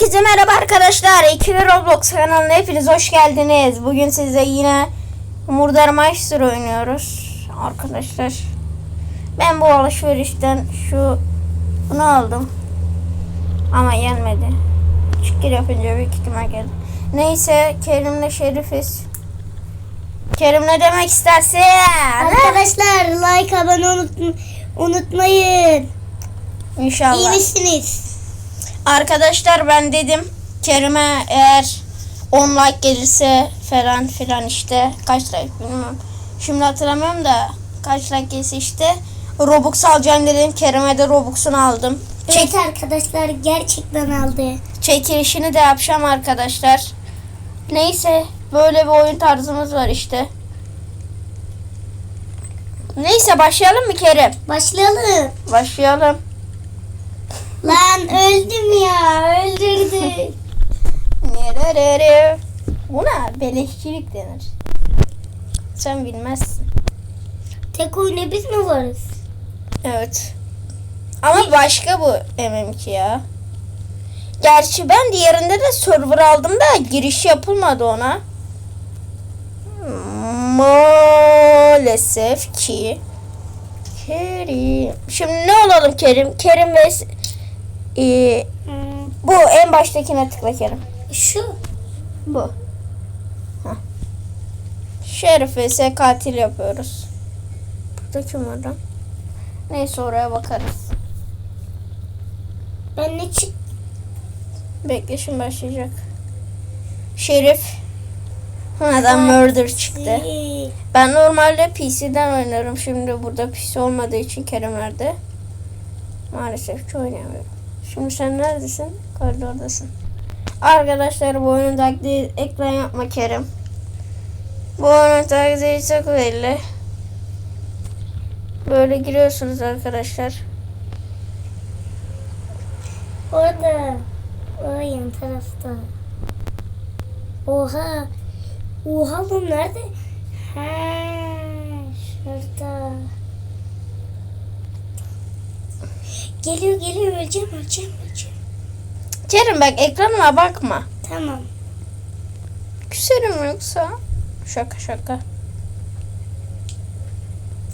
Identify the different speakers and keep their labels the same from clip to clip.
Speaker 1: Herkese merhaba arkadaşlar. İkili Roblox kanalına hepiniz hoş geldiniz. Bugün size yine Murdar Meister oynuyoruz. Arkadaşlar ben bu alışverişten şu bunu aldım. Ama gelmedi. Şükür yapınca büyük ihtimal geldi. Neyse Kerim'le Şerifiz. Kerim ne demek istersin?
Speaker 2: Arkadaşlar like abone unut- unutmayın. İyi
Speaker 1: İnşallah.
Speaker 2: misiniz?
Speaker 1: Arkadaşlar ben dedim Kerim'e eğer 10 like gelirse falan filan işte kaç like bilmiyorum. Şimdi hatırlamıyorum da kaç like gelirse işte Robux alacağım dedim. Kerim'e de Robux'unu aldım. Çek,
Speaker 2: Evet arkadaşlar gerçekten aldı.
Speaker 1: çekilişini de yapacağım arkadaşlar. Neyse böyle bir oyun tarzımız var işte. Neyse başlayalım mı Kerim?
Speaker 2: Başlayalım.
Speaker 1: Başlayalım.
Speaker 2: Lan öldüm ya öldürdü.
Speaker 1: Buna beleşçilik denir. Sen bilmezsin.
Speaker 2: Tek oyuna biz mi varız?
Speaker 1: Evet. Ama başka bu MM2 ya. Gerçi ben diğerinde de server aldım da giriş yapılmadı ona. Maalesef ki. Kerim. Şimdi ne olalım Kerim? Kerim ve Ee, bu en baştakine tıkla Kerim.
Speaker 2: şu.
Speaker 1: Bu. Heh. Vs katil yapıyoruz. Burada kim var lan? Neyse oraya bakarız.
Speaker 2: Ben ne çık?
Speaker 1: Bekle şimdi başlayacak. Şerif. Adam murder çıktı. Ben normalde PC'den oynarım. Şimdi burada PC olmadığı için Kerem nerede? Maalesef ki oynayamıyorum. Şimdi sen neredesin? Koridordasın. Arkadaşlar bu oyunun taktiği ekran yapma Kerem. Bu oyunun taktiği çok belli. Böyle giriyorsunuz arkadaşlar.
Speaker 2: Orada. O yan tarafta. Oha. Oha bu nerede? Ha, şurada. Geliyor geliyor öleceğim öleceğim öleceğim.
Speaker 1: Kerem bak ekranıma bakma.
Speaker 2: Tamam.
Speaker 1: Küserim yoksa. Şaka şaka.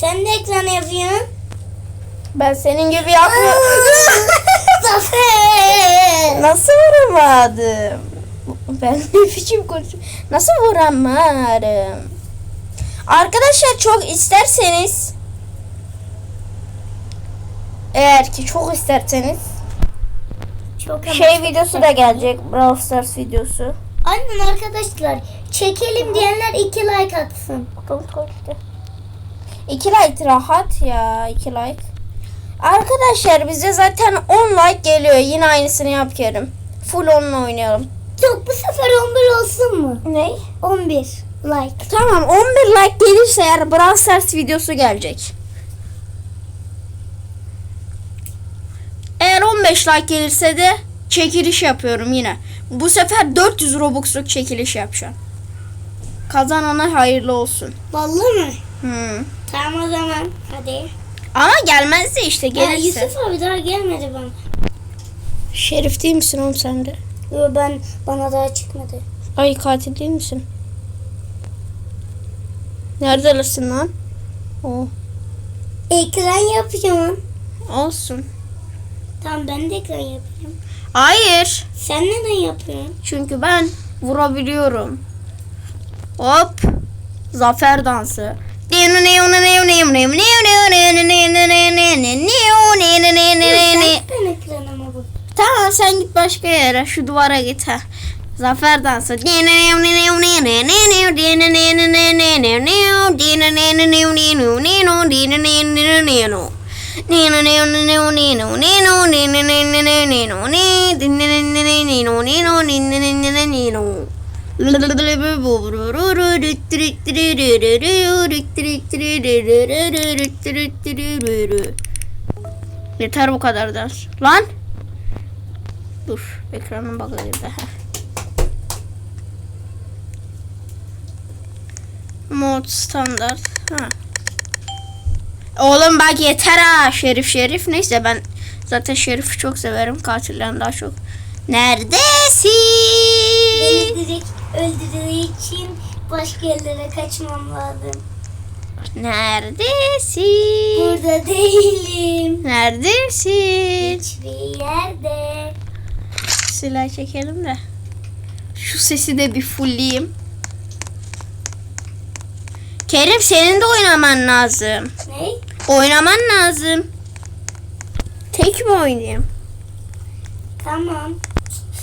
Speaker 2: Sen de ekran yapıyorsun.
Speaker 1: Ben senin gibi yapmıyorum.
Speaker 2: Zafer.
Speaker 1: Nasıl vuramadım? Ben ne biçim konuşuyorum? Nasıl vuramadım? Arkadaşlar çok isterseniz eğer ki çok isterseniz
Speaker 2: Çok
Speaker 1: şey videosu da gelecek. Brawl Stars videosu.
Speaker 2: Aynen arkadaşlar. Çekelim diyenler iki like atsın.
Speaker 1: Bakalım kaçtı. İki like rahat ya. iki like. Arkadaşlar bize zaten 10 like geliyor. Yine aynısını yap Kerim. Full onunla oynayalım.
Speaker 2: Yok bu sefer 11 olsun mu?
Speaker 1: Ne?
Speaker 2: 11 like.
Speaker 1: Tamam 11 like gelirse eğer Brawl Stars videosu gelecek. Eğer 15 like gelirse de çekiliş yapıyorum yine. Bu sefer 400 Robux'luk çekiliş yapacağım. Kazanana hayırlı olsun.
Speaker 2: Vallahi mi?
Speaker 1: Hmm.
Speaker 2: Tamam o zaman. Hadi.
Speaker 1: Ama gelmezse işte
Speaker 2: Ya,
Speaker 1: gelirse.
Speaker 2: Yusuf abi daha gelmedi bana.
Speaker 1: Şerif değil misin oğlum sen de?
Speaker 2: Yo ben bana daha çıkmadı.
Speaker 1: Ay katil değil misin? Neredesin lan? O
Speaker 2: Ekran yapıyorum.
Speaker 1: olsun.
Speaker 2: Tamam ben de ekran yapıyorum.
Speaker 1: Hayır.
Speaker 2: Sen neden yapıyorsun?
Speaker 1: Çünkü ben vurabiliyorum. Hop. Zafer dansı. Tamam sen git başka yere. Şu duvara git ha. Zafer dansı. Yeter bu kadar ders. Lan. Dur. Ekranın bakayım da. Mod standart. Ha. Oğlum bak yeter ha. Şerif şerif. Neyse ben zaten Şerif'i çok severim. Katilden daha çok. Neredesin?
Speaker 2: Direkt öldürdüğü için başka yerlere kaçmam lazım.
Speaker 1: Neredesin?
Speaker 2: Burada değilim.
Speaker 1: Neredesin?
Speaker 2: Hiçbir yerde.
Speaker 1: Silah çekelim de. Şu sesi de bir fullleyeyim. Kerim senin de oynaman lazım.
Speaker 2: Ne?
Speaker 1: Oynaman lazım. Tek mi oynayayım?
Speaker 2: Tamam.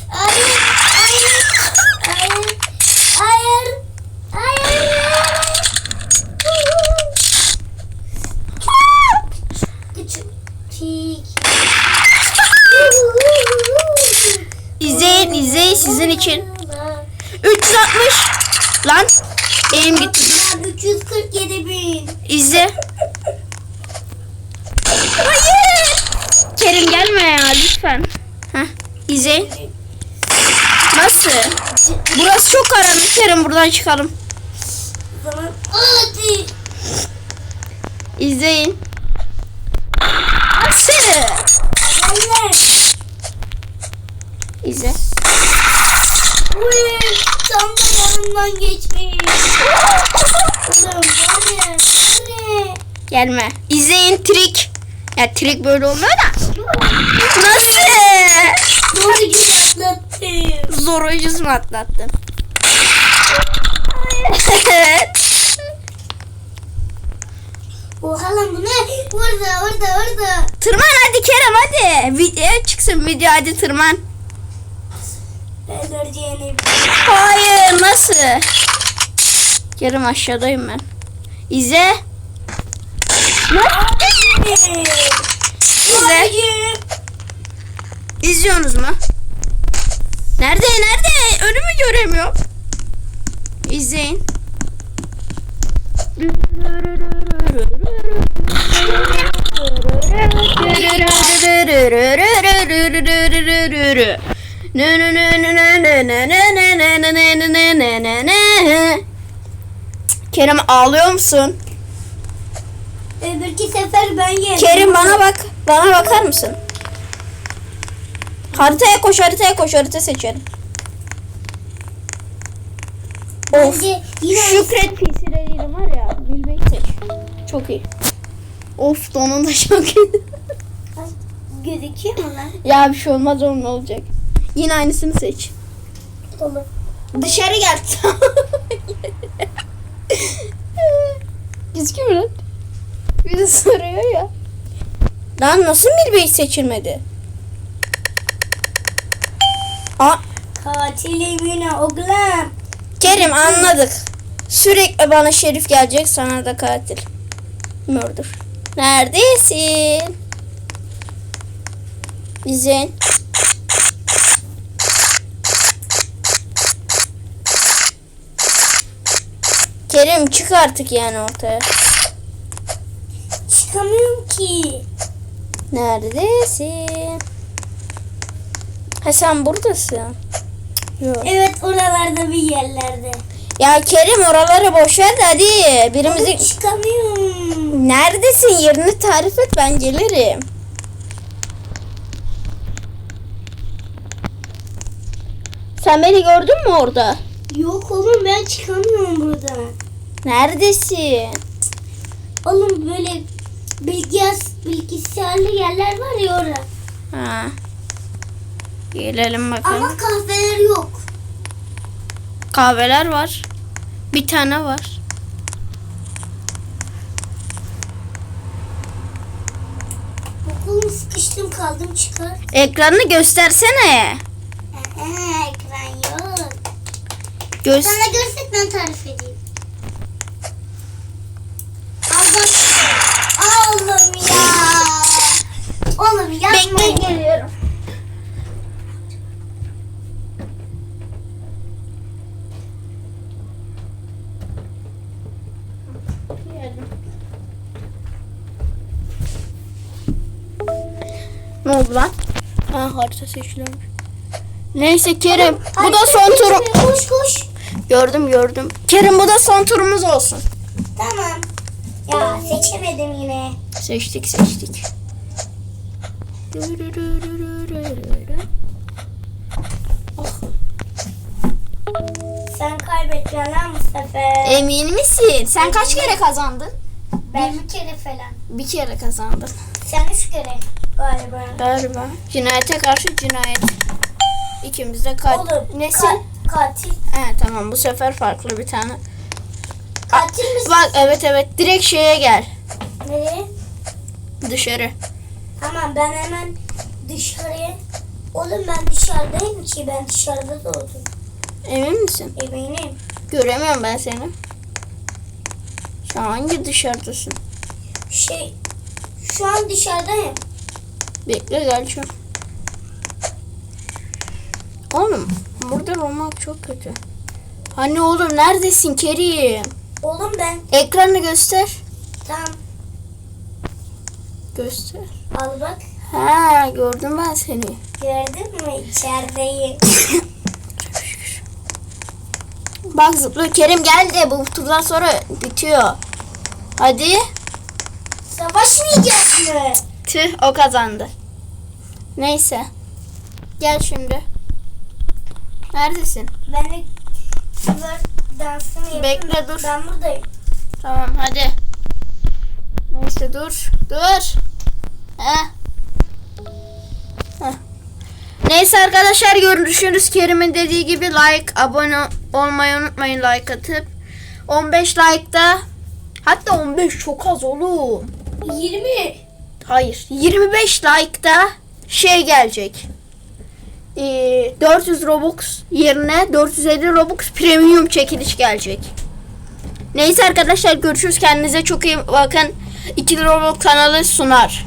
Speaker 2: Hayır. Hayır. Hayır. Hayır. Hayır.
Speaker 1: İzleyin izleyin sizin için. 360. Lan elim gitti.
Speaker 2: Ben 347 bin.
Speaker 1: İzle. Hayır. Kerim gelme ya lütfen. İzleyin. Nasıl? Burası çok karanlık Kerim buradan çıkalım.
Speaker 2: Hadi.
Speaker 1: İzleyin. Nasıl? İzle.
Speaker 2: Uy, tam da yanımdan geçmiş.
Speaker 1: Gelme. İzleyin trik. Ya trik böyle olmuyor da. Nasıl?
Speaker 2: Doğru gün atlattım.
Speaker 1: Zor ucuz mu atlattın?
Speaker 2: Oha lan bu ne? Orada orada orada.
Speaker 1: tırman hadi Kerem hadi. Video çıksın video hadi tırman. Hayır nasıl? Kerem aşağıdayım ben. İzle. İzle. İzliyorsunuz mu? Nerede nerede? Önümü göremiyorum. İzleyin. Kerem ağlıyor musun?
Speaker 2: Öbürki sefer ben yerim.
Speaker 1: Kerim bana bak. Bana bakar mısın? Haritaya koş, haritaya koş, harita seçelim. Of. Şükret değilim var ya. Bilbeyi seç. Çok iyi. Of donun da çok iyi.
Speaker 2: gözüküyor mu lan?
Speaker 1: ya bir şey olmaz onun olacak. Yine aynısını seç.
Speaker 2: Olur.
Speaker 1: Dışarı gel. Gözüküyor mu lan? Bir de soruyor ya. Lan nasıl Milbeyi seçilmedi? Aa,
Speaker 2: Katilim yine oğlum.
Speaker 1: Kerim anladık. Sürekli bana şerif gelecek sana da katil. Murder. Neredesin? İzin. Kerim çık artık yani ortaya.
Speaker 2: Çıkamıyorum ki.
Speaker 1: Neredesin? Ha sen buradasın. Yok.
Speaker 2: Evet oralarda bir yerlerde.
Speaker 1: Ya Kerim oraları boş ver de hadi. Birimizi...
Speaker 2: Oğlum çıkamıyorum.
Speaker 1: Neredesin? Yerini tarif et ben gelirim. Sen beni gördün mü orada?
Speaker 2: Yok oğlum ben çıkamıyorum buradan.
Speaker 1: Neredesin?
Speaker 2: Oğlum böyle bilgisayar, bilgisayarlı yerler var ya orada.
Speaker 1: Ha. Gelelim bakalım.
Speaker 2: Ama kahveler yok.
Speaker 1: Kahveler var. Bir tane var.
Speaker 2: Okulum sıkıştım kaldım çıkar.
Speaker 1: Ekranını göstersene.
Speaker 2: Ee, ekran yok.
Speaker 1: Göz
Speaker 2: Sana görsek ben tarif edeyim. Al bak. Oğlum ya. Oğlum yapma.
Speaker 1: Bekle Ne oldu lan? Ha harita seçiliyormuş. Neyse Kerim bu da son turum.
Speaker 2: Koş koş.
Speaker 1: Gördüm gördüm. Kerim bu da son turumuz olsun.
Speaker 2: Tamam. Ya seçemedim yine.
Speaker 1: Seçtik seçtik.
Speaker 2: sen kaybedeceksin lan bu sefer.
Speaker 1: Emin misin? Sen kaç kere kazandın?
Speaker 2: ben bir kere falan.
Speaker 1: Bir kere kazandın.
Speaker 2: Sen üç kere galiba.
Speaker 1: Galiba. Cinayete karşı cinayet. İkimiz de kat...
Speaker 2: Oğlum
Speaker 1: Nesin?
Speaker 2: ka- katil.
Speaker 1: He tamam bu sefer farklı bir tane.
Speaker 2: Katil misin?
Speaker 1: Bak evet evet direkt şeye gel.
Speaker 2: Nereye?
Speaker 1: Dışarı.
Speaker 2: Tamam ben hemen dışarıya. Oğlum ben dışarıdayım ki ben dışarıda doğdum.
Speaker 1: Emin misin?
Speaker 2: Eminim.
Speaker 1: Göremiyorum ben seni. Sen hangi dışarıdasın?
Speaker 2: Şey şu an dışarıdayım.
Speaker 1: Bekle gel şu. Oğlum burada olmak çok kötü. Hani oğlum neredesin Kerim?
Speaker 2: Oğlum ben
Speaker 1: Ekranı göster.
Speaker 2: tam
Speaker 1: Göster.
Speaker 2: al bak.
Speaker 1: Ha gördüm ben seni.
Speaker 2: Gördün mü içerideyim.
Speaker 1: Bak zıplıyor. Kerim gel de bu turdan sonra bitiyor. Hadi.
Speaker 2: Savaşmayacağız mı?
Speaker 1: Tüh o kazandı. Neyse. Gel şimdi. Neredesin?
Speaker 2: Ben de twerk dansını yapayım.
Speaker 1: Bekle, dur.
Speaker 2: Ben buradayım.
Speaker 1: Tamam hadi. Neyse dur. Dur. Heh. Heh. Neyse arkadaşlar görüşürüz. Kerim'in dediği gibi like, abone olmayı unutmayın like atıp. 15 like'da hatta 15 çok az oğlum.
Speaker 2: 20.
Speaker 1: Hayır. 25 like'da şey gelecek. Ee, 400 Robux yerine 450 Robux premium çekiliş gelecek. Neyse arkadaşlar görüşürüz. Kendinize çok iyi bakın. 2 Robux kanalı sunar.